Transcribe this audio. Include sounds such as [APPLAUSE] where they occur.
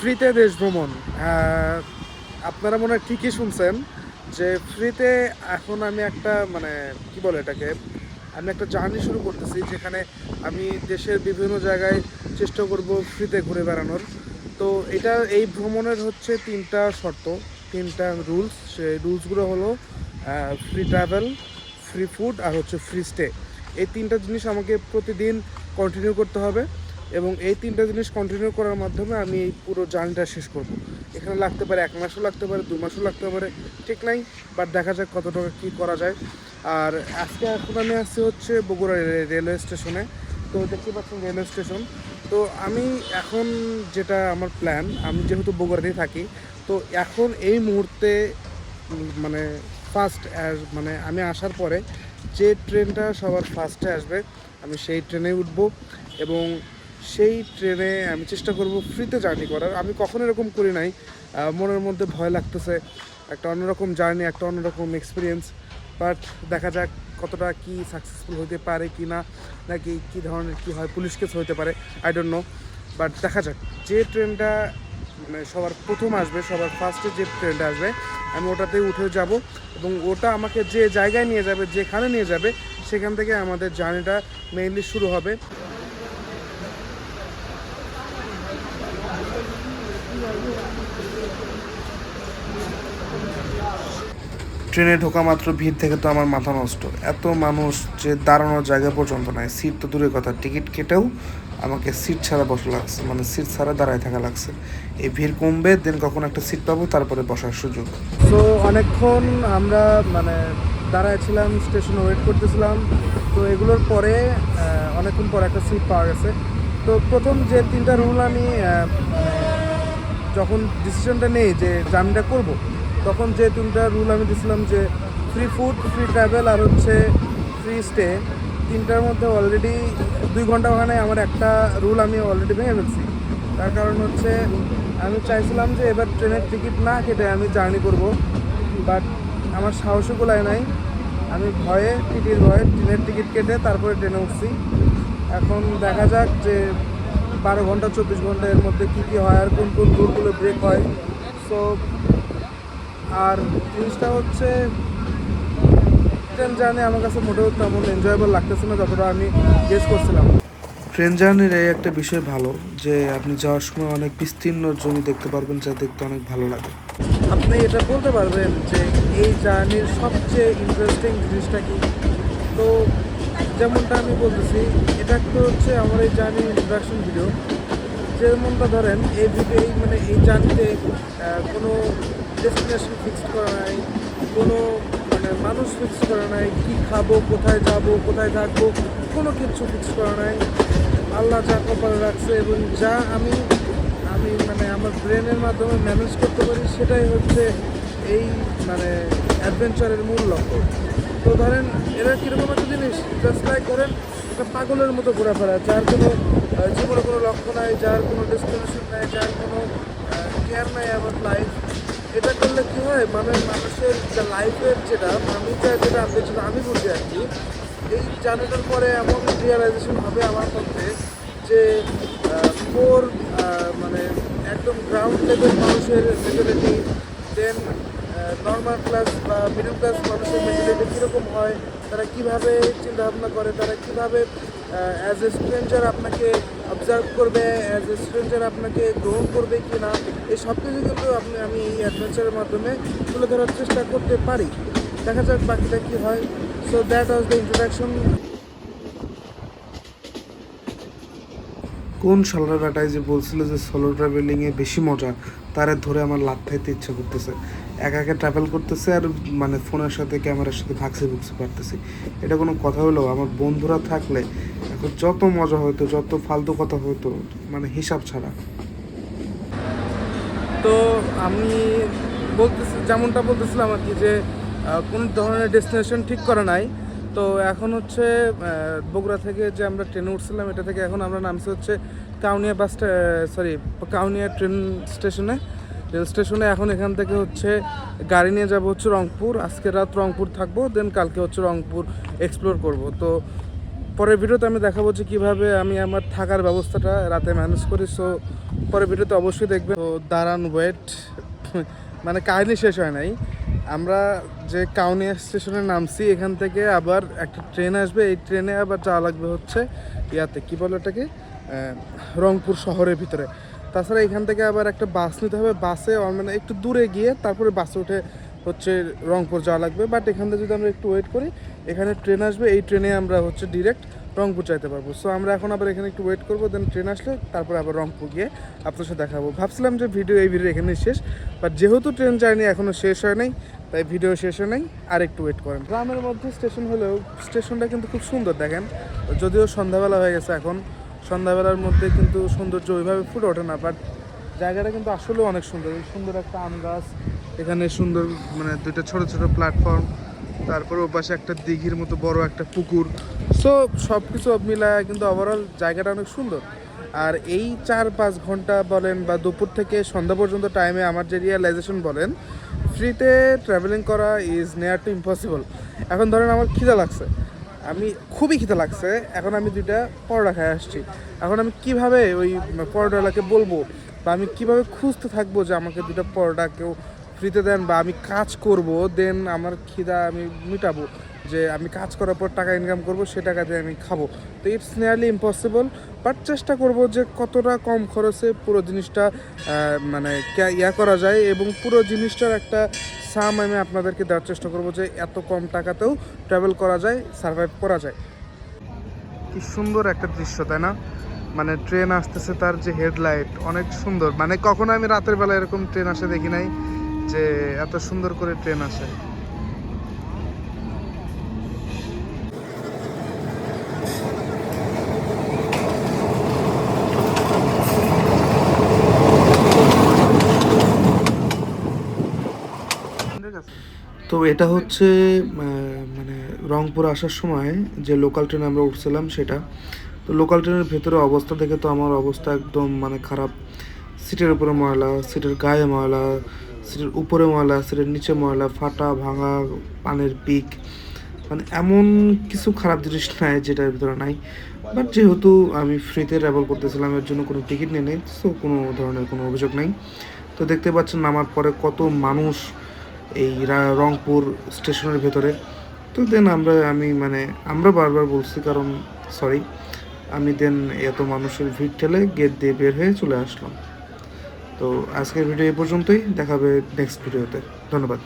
ফ্রিতে দেশ ভ্রমণ আপনারা মনে হয় ঠিকই শুনছেন যে ফ্রিতে এখন আমি একটা মানে কি বলে এটাকে, আমি একটা জার্নি শুরু করতেছি যেখানে আমি দেশের বিভিন্ন জায়গায় চেষ্টা করব ফ্রিতে ঘুরে বেড়ানোর। তো এটা, এই ভ্রমণের হচ্ছে তিনটা শর্ত, তিনটা রুলস। সেই রুলসগুলো হলো ফ্রি ট্রাভেল ফ্রি ফুড আর হচ্ছে ফ্রি স্টে এই তিনটা জিনিস আমাকে প্রতিদিন কন্টিনিউ করতে হবে। এবং এই তিনটা জিনিস কন্টিনিউ করার মাধ্যমে আমি এই পুরো জার্নিটা শেষ করব। এখানে লাগতে পারে এক মাসও লাগতে পারে, দু মাসও লাগতে পারে, ঠিক নাই বাট দেখা যাক কত টাকা কী করা যায়। আর আজকে এখন আমি আসছি হচ্ছে বগুড়া রেলওয়ে স্টেশনে। তো দেখতে পাচ্ছেন রেলওয়ে স্টেশন। তো আমি এখন যেটা আমার প্ল্যান আমি যেহেতু বগুড়াতেই থাকি, তো এখন এই মুহূর্তে মানে ফার্স্ট মানে আমি আসার পরে যে ট্রেনটা সবার ফার্স্টে আসবে, আমি সেই ট্রেনে উঠব। এবং সেই ট্রেনে আমি চেষ্টা করব ফ্রিতে জার্নি করার। আমি কখনো এরকম করি নাই। মনের মধ্যে ভয় লাগতেছে। একটা অন্যরকম জার্নি, একটা অন্যরকম এক্সপিরিয়েন্স বাট দেখা যাক কতটা কি সাকসেসফুল হতে পারে কি না, নাকি কী ধরনের কী হয় পুলিশ কেস হতে পারে আই ডোন্ট নো বাট দেখা যাক। যে ট্রেনটা মানে সবার প্রথম আসবে, সবার ফার্স্টে যে ট্রেনটা আসবে, আমি ওটাতেই উঠে যাব এবং ওটা আমাকে যে জায়গায় নিয়ে যাবে, যেখানে নিয়ে যাবে, সেখান থেকে আমাদের জার্নিটা মেইনলি শুরু হবে। ট্রেনে ঢোকা মাত্র ভিড় থেকে তো আমার মাথা নষ্ট। এত মানুষ যে দাঁড়ানোর জায়গা পর্যন্ত নাই। সিট তো দূরের কথা, টিকিট কেটেও আমাকে সিট ছাড়া বসা লাগছে মানে সিট ছাড়া দাঁড়ায় থাকা লাগছে। এই ভিড় কমবে দেন কখন একটা সিট পাবো, তারপরে বসার সুযোগ। তো অনেকক্ষণ আমরা মানে দাঁড়াইছিলাম, স্টেশনে ওয়েট করতেছিলাম। তো এগুলোর পরে অনেকক্ষণ পর একটা সিট পাওয়া গেছে। তো প্রথম যে তিনটা রুল আমি মানে যখন ডিসিশনটা নেই যে জার্নিটা করব, তখন যে তিনটা রুল আমি দিছিলাম যে ফ্রি ফুড ফ্রি ট্রাভেল আর হচ্ছে ফ্রি স্টে তিনটার মধ্যে অলরেডি দুই ঘণ্টা ওখানে আমার একটা রুল আমি অলরেডি ভেঙে ফেলছি। তার কারণ হচ্ছে আমি চাইছিলাম যে এবার ট্রেনের টিকিট না কেটে আমি জার্নি করব বাট আমার সাহসও গোলায় নাই। আমি ভয়ে টিকিট ভয়ে ট্রেনের টিকিট কেটে তারপরে ট্রেনে উঠছি। এখন দেখা যাক যে বারো ঘণ্টা চব্বিশ ঘণ্টা এর মধ্যে কী কী হয় আর কোন কোন রুটগুলো ব্রেক হয়। সো আর জিনিসটা হচ্ছে ট্রেন জার্নি আমার কাছে মোটেও তেমন এনজয়েবল লাগতেছে না যতটা আমি গেস করছিলাম। ট্রেন জার্নির এই একটা বিষয় ভালো যে আপনি যাওয়ার সময় অনেক বিস্তীর্ণ জমি দেখতে পারবেন যা দেখতে অনেক ভালো লাগে। আপনি এটা বলতে পারবেন যে এই জার্নির সবচেয়ে ইন্টারেস্টিং জিনিসটা কি? তো যেমনটা আমি বলতেছি, এটা তো হচ্ছে আমার এই জার্নির ইন্ট্রাকশন ভিডিও যেমনটা ধরেন, এই ভিডিও মানে এই জার্নিতে কোনো ডেস্টিনেশন ফিক্সড করা নাই, কোনো মানে মানুষ ফিক্স করা নাই, কী খাব, কোথায় যাব, কোথায় থাকব, কোনো কিছু ফিক্স করা নাই। আল্লাহ যা কপালে রাখছে এবং যা আমি আমি মানে আমার ব্রেনের মাধ্যমে ম্যানেজ করতে পারি, সেটাই হচ্ছে এই মানে অ্যাডভেঞ্চারের মূল লক্ষ্য। তো ধরেন, এরা কীরকম একটা জিনিস? জাস্ট লাইক ধরেন, একটা পাগলের মতো ঘোরাফেরা, যার কোনো জীবনে কোনো লক্ষ্য নাই, যার কোনো ডেস্টিনেশন নাই, যার কোনো কেয়ার নাই অ্যাবাউট লাইফ এটা করলে কী হয়? মানে মানুষের যে লাইফের যেটা, আমি চাই যেটা আমি যেটা আমি বুঝি আর কি, এই জার্নিটার পরে এমন রিয়েলাইজেশন হবে আমার মধ্যে যে মোর মানে একদম গ্রাউন্ড লেভেল মানুষের মেন্টালিটি দেন নর্মাল ক্লাস বা মিডল ক্লাস মানুষের মেন্টালিটি কীরকম হয়? তারা কীভাবে চিন্তাভাবনা করে? তারা কীভাবে অ্যাজ এ স্ট্রেঞ্জার আপনাকে অবজার্ভ করবে? অ্যাজ এ স্ট্রেঞ্জার আপনাকে গ্রহণ করবে কি না এই সব কিছু কিন্তু আপনি, আমি এই অ্যাডভেঞ্চারের মাধ্যমে তুলে ধরার চেষ্টা করতে পারি। দেখা যাক বাকিটা কী হয়। So that was the introduction কোন শালার বেটায় যে বলছিল যে সোলো ট্রাভেলিংয়ে বেশি মজা? তারে ধরে আমার লাভ খাইতে ইচ্ছা করতেছে। একা ট্রাভেল করতেছে আর মানে ফোনের সাথে ক্যামেরার সাথে ভাগসে ভুগতে পারতেছি। এটা কোনো কথা হলো আমার বন্ধুরা থাকলে এখন যত মজা হতো যত ফালতু কথা হতো মানে হিসাব ছাড়া। তো আমি বলতেছি, যেমনটা বলতেছিলাম আর কি যে কোন ধরনের ডেস্টিনেশন ঠিক করা নাই। তো এখন হচ্ছে বগুড়া থেকে যে আমরা ট্রেনে উঠছিলাম, এটা থেকে এখন আমরা নামছি হচ্ছে Kaunia bus sorry Kaunia train স্টেশনে রেল স্টেশনে এখন এখান থেকে হচ্ছে গাড়ি নিয়ে যাব হচ্ছে রংপুর। আজকে রাত রংপুর থাকব দেন কালকে হচ্ছে রংপুর এক্সপ্লোর করব। তো পরের ভিডিওতে আমি দেখাবো যে কীভাবে আমি আমার থাকার ব্যবস্থাটা রাতে ম্যানেজ করি। সো পরের ভিডিওতে অবশ্যই দেখবে তো দাঁড়ান ওয়েট [LAUGHS] মানে কাহিনি শেষ হয় নাই। আমরা যে কাউনিয়া স্টেশনে নামছি, এখান থেকে আবার একটা ট্রেন আসবে। এই ট্রেনে আবার যাওয়া লাগবে হচ্ছে ইয়াতে, কী বলে এটাকে রংপুর শহরের ভিতরে। তাছাড়া এখান থেকে আবার একটা বাস নিতে হবে। বাসে মানে একটু দূরে গিয়ে তারপরে বাসে উঠে হচ্ছে রংপুর যাওয়া লাগবে। বাট এখান থেকে যদি আমরা একটু ওয়েট করি, এখানে ট্রেন আসবে। এই ট্রেনে আমরা হচ্ছে ডিরেক্ট রংপুর চাইতে পারব। সো আমরা এখন আবার এখানে একটু ওয়েট করব দেন ট্রেন আসলে তারপরে আবার রংপুর গিয়ে আপনার সাথে দেখাবো ভাবছিলাম যে ভিডিও এই ভিডিও এখানেই শেষ বাট যেহেতু ট্রেন জার্নি এখনও শেষ হয় নাই, তাই ভিডিও শেষ হয় নাই। আর একটু ওয়েট করেন। গ্রামের মধ্যে স্টেশন হলেও স্টেশনটা কিন্তু খুব সুন্দর, দেখেন। যদিও সন্ধ্যাবেলা হয়ে গেছে এখন সন্ধ্যাবেলার মধ্যে কিন্তু সৌন্দর্য ওইভাবে ফুটে ওঠে না বাট জায়গাটা কিন্তু আসলেও অনেক সুন্দর। সুন্দর একটা আম গাছ, এখানে সুন্দর মানে দুইটা ছোট ছোট প্ল্যাটফর্ম তারপর ও পাশে একটা দিঘির মতো বড় একটা পুকুর। সো সব কিছু মিলায় কিন্তু ওভারঅল জায়গাটা অনেক সুন্দর। আর এই চার পাঁচ ঘণ্টা বলেন বা দুপুর থেকে সন্ধ্যা পর্যন্ত টাইমে আমার যে রিয়েলাইজেশন বলেন ফ্রিতে ট্রাভেলিং করা ইজ নেয়ার টু ইম্পসিবল এখন ধরেন আমার খিদা লাগছে। আমি খুবই খিদে লাগছে, এখন আমি দুইটা পরোটা খাই আসছি। এখন আমি কীভাবে ওই পরোটাওয়ালাকে বলব বা আমি কীভাবে খুঁজতে থাকব যে আমাকে দুটো পরোটা কেউ ফ্রিতে দেন বা আমি কাজ করব দেন আমার খিদা আমি মিটাবো। যে আমি কাজ করার পর টাকা ইনকাম করব, সে টাকা দিয়ে আমি খাব। তো ইটস নিয়ারলি ইম্পসিবল বাট চেষ্টা করব যে কতটা কম খরচে পুরো জিনিসটা মানে ইয়া করা যায় এবং পুরো জিনিসটার একটা সাম আমি আপনাদেরকে দেওয়ার চেষ্টা করব যে এত কম টাকাতেও ট্রাভেল করা যায় সার্ভাইভ করা যায়। কি সুন্দর একটা দৃশ্য, তাই না? মানে ট্রেন আসতেছে তার যে হেডলাইট অনেক সুন্দর। মানে কখনো আমি রাতের বেলা এরকম ট্রেন আসে দেখি নাই যে এত সুন্দর করে ট্রেন আসে তো এটা হচ্ছে মানে রংপুর আসার সময় যে লোকাল ট্রেনে আমরা উঠছিলাম সেটা। তো লোকাল ট্রেনের ভেতরে অবস্থা দেখে তো আমার অবস্থা একদম মানে খারাপ। সিটের উপরে ময়লা, সিটের গায়ে ময়লা, সিটের উপরে ময়লা, সিটের নিচে ময়লা, ফাটা, ভাঙা, পানের পিক। মানে এমন কিছু খারাপ জিনিস নাই যেটার ভিতরে নাই। বাট যেহেতু আমি ফ্রিতে ট্রাভেল করতেছিলাম, এর জন্য কোনো টিকিট নেই সো কোনো ধরনের কোনো অভিযোগ নেই। তো দেখতে পাচ্ছেন নামার পরে কত মানুষ এই রংপুর স্টেশনের ভেতরে। তো দেন আমরা, আমি মানে আমরা বারবার বলছি কারণ সরি আমি দেন এত মানুষের ভিড় ঠেলে গেট দিয়ে বের হয়ে চলে আসলাম। তো আজকের ভিডিও এ পর্যন্তই। দেখাবে নেক্সট ভিডিওতে ধন্যবাদ।